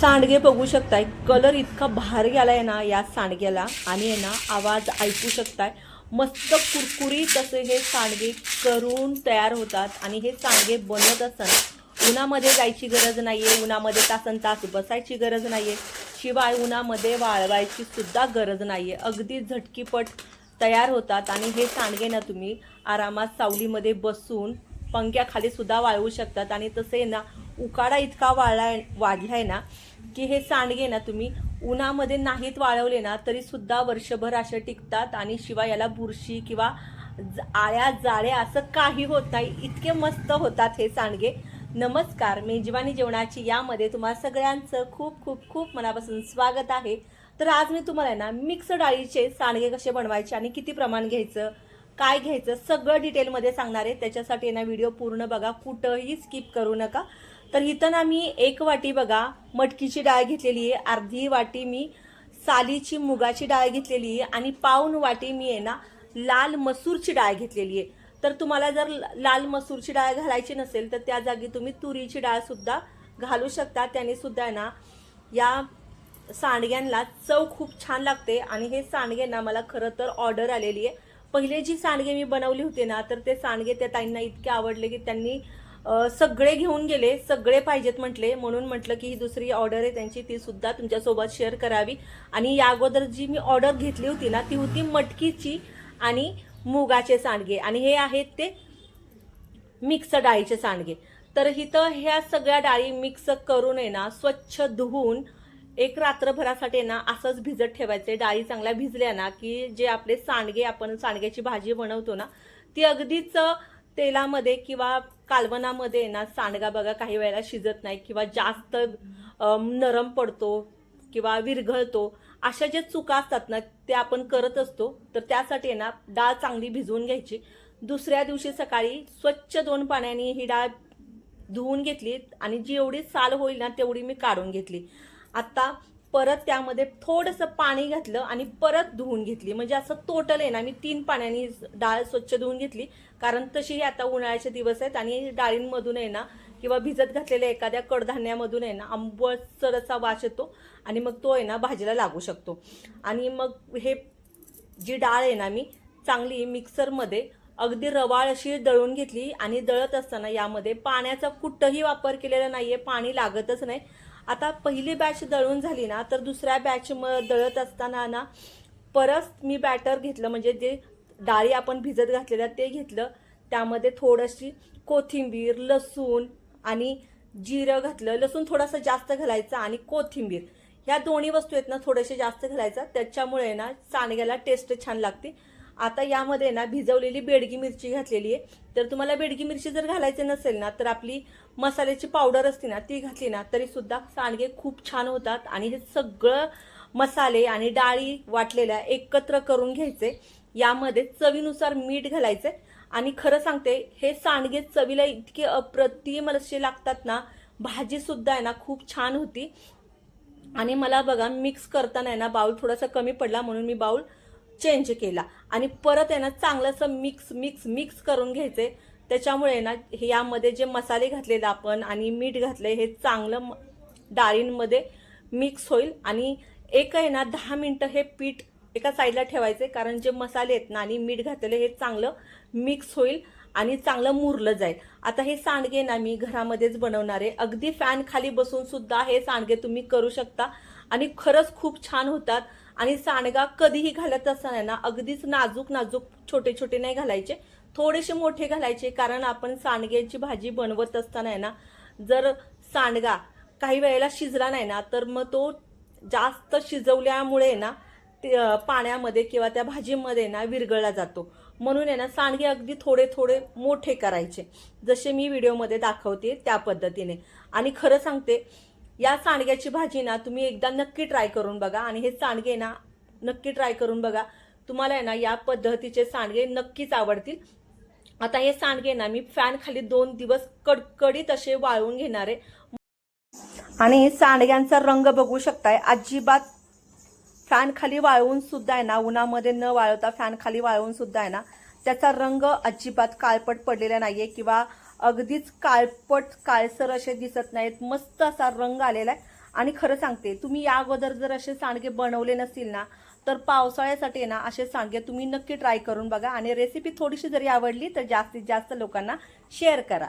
सांडगे बघू शकताय. कलर इतका भारी आहे ना या सांडग्याला. आणि आहे ना आवाज ऐकू शकताय. मस्त कुरकुरीत असे हे सांडगे करून तयार होतात. आणि हे सांडगे बनत असताना उन्हामध्ये जायची गरज नाही आहे उन्हामध्ये तासन तास बसायची गरज नाही आहे शिवाय उन्हामध्ये वाळवायची सुद्धा गरज आहे अगदी झटकीपट तयार होतात. आणि हे सांडगे ना तुम्ही आरामात सावलीमध्ये बसून पंख्याखाली सुद्धा वाळवू शकतात. आणि तसे ना उकाडा इतका वाळला वाढलाय ना की हे सांडगे ना तुम्ही उन्हामध्ये नाहीत वाळवले ना तरी सुद्धा वर्षभर असे टिकतात. आणि शिवाय याला बुरशी किंवा आळ्या जाळ्या असं काही होत नाही. इतके मस्त होतात हे सांडगे. नमस्कार मेजवानी जेवणाची यामध्ये तुम्हा सगळ्यांचं खूप खूप खूप मनापासून स्वागत आहे. तर आज मी तुम्हाला ना मिक्स डाळीचे सांडगे कसे बनवायचे आणि किती प्रमाण घ्यायचं काय घ्यायचं सगळं डिटेलमध्ये सांगणार आहे. त्याच्यासाठी ना व्हिडिओ पूर्ण बघा. कुठंही स्किप करू नका. तर इथं ना मी एक वाटी बघा मटकीची डाळ घेतलेली आहे. अर्धी वाटी मी सालीची मुगाची डाळ घेतलेली आहे. आणि पाऊन वाटी मी आहे ना लाल मसूरची डाळ घेतलेली आहे. तर तुम्हाला जर लाल मसूरची डाळ घालायची नसेल तर त्या जागी तुम्ही तुरीची डाळसुद्धा घालू शकता. त्याने सुद्धा आहे ना या सांडग्यांना चव खूप छान लागते. आणि हे सांडगे ना मला खरं तर ऑर्डर आलेली आहे. पहिले जी सांडगे मी बनवली होती ना तर ते सांडगे त्या ताईंना इतके आवडले की त्यांनी सगळे घेऊन गेले सगळे पाहिजेत म्हटले. म्हणून म्हटलं की ही दुसरी ऑर्डर आहे त्यांची ती सुद्धा तुमच्यासोबत शेअर करावी. आणि या अगोदर जी मी ऑर्डर घेतली होती ना ती होती मटकीची आणि मुगाचे सांडगे. आणि हे आहेत ते मिक्स डाळीचे सांडगे. तर इथं ह्या सगळ्या डाळी मिक्स करून आहे ना स्वच्छ धुवून एक रात्रभरासाठी ना असंच भिजत ठेवायचे. डाळी चांगल्या भिजल्या ना की जे आपले सांडगे आपण सांडग्याची भाजी बनवतो ना ती अगदीच तेलामध्ये किंवा कालवणामध्ये आहे ना सांडगा बघा काही वेळेला शिजत नाही किंवा जास्त नरम पडतो किंवा विरघळतो. अशा ज्या चुका असतात ना ते आपण करत असतो. तर त्यासाठी ना डाळ चांगली भिजवून घ्यायची. दुसऱ्या दिवशी सकाळी स्वच्छ दोन पाण्याने ही डाळ धुवून घेतली आणि जेवढी साल होईल ना तेवढी मी काढून घेतली. आत्ता परत त्यामध्ये थोडंसं पाणी घातलं आणि परत धुवून घेतली. म्हणजे असं टोटल आहे ना मी तीन पाण्याने डाळ स्वच्छ धुवून घेतली. कारण तशीही आता उन्हाळ्याचे दिवस आहेत आणि डाळींमधून आहे ना किंवा भिजत घातलेल्या एखाद्या कडधान्यामधून आहे ना आंबटसर असा वास येतो आणि मग तो आहे ना भाजीला लागू शकतो. आणि मग हे जी डाळ आहे ना मी चांगली मिक्सरमध्ये अगदी रवाळ अशी दळून घेतली आणि दळत असताना यामध्ये पाण्याचा कुठंही वापर केलेला नाही आहे पाणी लागतच नाही. आता पहिली बॅच दळून झाली ना तर दुसऱ्या बॅच म दळत असताना ना परत मी बॅटर घेतलं. म्हणजे जे डाळी आपण भिजत घातलेल्या ते घेतलं. त्यामध्ये थोडीशी कोथिंबीर लसूण आणि जिरं घातलं. लसूण थोडासा जास्त घालायचा आणि कोथिंबीर. ह्या दोन्ही वस्तू आहेत ना थोडेसे जास्त घालायचा. त्याच्यामुळे ना सांडग्याला टेस्ट छान लागते. आता यामध्ये ना भिजवलेली बेडगी मिरची घातलेली आहे. तर तुम्हाला बेडगी मिरची जर घालायची नसेल ना तर आपली मसाल्याची पावडर असते ना ती घातली ना तरी सुद्धा सांडगे खूप छान होतात. आणि हे सगळं मसाले आणि डाळी वाटलेल्या एकत्र करून घ्यायचे. यामध्ये चवीनुसार मीठ घालायचे. आणि खरं सांगते हे सांडगे चवीला इतके अप्रतिम असे लागतात ना भाजी सुद्धा आहे ना खूप छान होती. आणि मला बघा मिक्स करताना आहे ना बाउल थोडासा कमी पडला म्हणून मी बाउल चेंज केला. आणि परत आहे ना चांगलंसं मिक्स मिक्स मिक्स करून घ्यायचे. त्याच्यामुळे ना हे यामध्ये जे मसाले घातलेले आपण आणि मीठ घातले हे चांगलं डाळींमध्ये मिक्स होईल आणि एक आहे ना दहा मिनटं हे पीठ एका साईडला ठेवायचे कारण जे मसाले आहेत ना आणि मीठ घातलेले हे चांगलं मिक्स होईल आणि चांगलं मुरलं जाईल. आता हे सांडगे ना मी घरामध्येच बनवणार आहे. अगदी फॅन खाली बसून सुद्धा हे सांडगे तुम्ही करू शकता आणि खरंच खूप छान होतात. आणि सांडगा कधीही घालत असताना ना अगदीच नाजूक नाजूक छोटे छोटे नाही घालायचे. थोडेसे मोठे घालायचे कारण आपण सांडग्याची भाजी बनवत असताना आहे ना जर सांडगा काही वेळेला शिजला नाही ना तर मग तो जास्त शिजवल्यामुळे ना ते पाण्यामध्ये किंवा त्या भाजीमध्ये ना विरघळला जातो. म्हणून आहे ना सांडगे अगदी थोडे थोडे मोठे करायचे. जसे मी व्हिडिओमध्ये दाखवते त्या पद्धतीने. आणि खरं सांगते या सांडग्याची भाजी ना तुम्ही एकदा नक्की ट्राय करून बघा. आणि हे सांडगे ना नक्की ट्राय करून बघा. तुम्हाला आहे ना या पद्धतीचे सांडगे नक्कीच आवडतील. आता हे सांडगे ना मी फॅन खाली दोन दिवस कडकडीत असे वाळवून घेणार आहे. आणि सांडग्यांचा रंग बघू शकताय. अजिबात फॅन खाली वाळवून सुद्धा आहे ना उन्हामध्ये न वाळवता फॅन खाली वाळवून सुद्धा आहे ना त्याचा रंग अजिबात काळपट पडलेला नाहीये किंवा अगदीच काळपट काळसर असे दिसत नाहीत. मस्त असा रंग आलेला आहे. आणि खरं सांगते तुम्ही या अगोदर जर असे सांडगे बनवले नसतील ना तर पावसाळ्यासाठी ना असे सांडगे तुम्ही नक्की ट्राय करून बघा. आणि रेसिपी थोडीशी जरी आवडली तर जास्तीत जास्त लोकांना शेअर करा.